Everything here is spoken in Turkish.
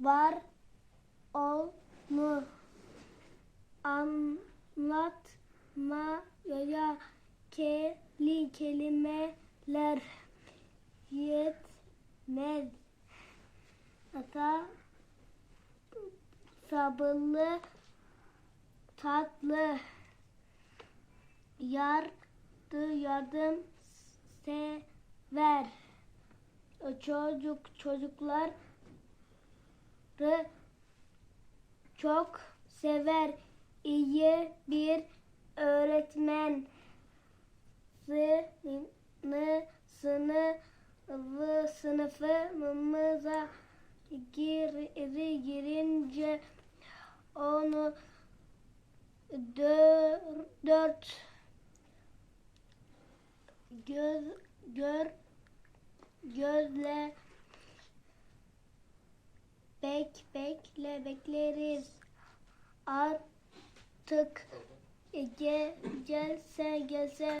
var onu anlatmaya keli kelimeler yetmez. Ata sabırlı tatlı yardı yardım sever çocuk çocuklar çok sever iyi bir öğretmen sını sınıfı sınıfımıza gir, girince onu dör, dört göz gör gözle bek bekle bekleriz. Artık ge, gelse gelse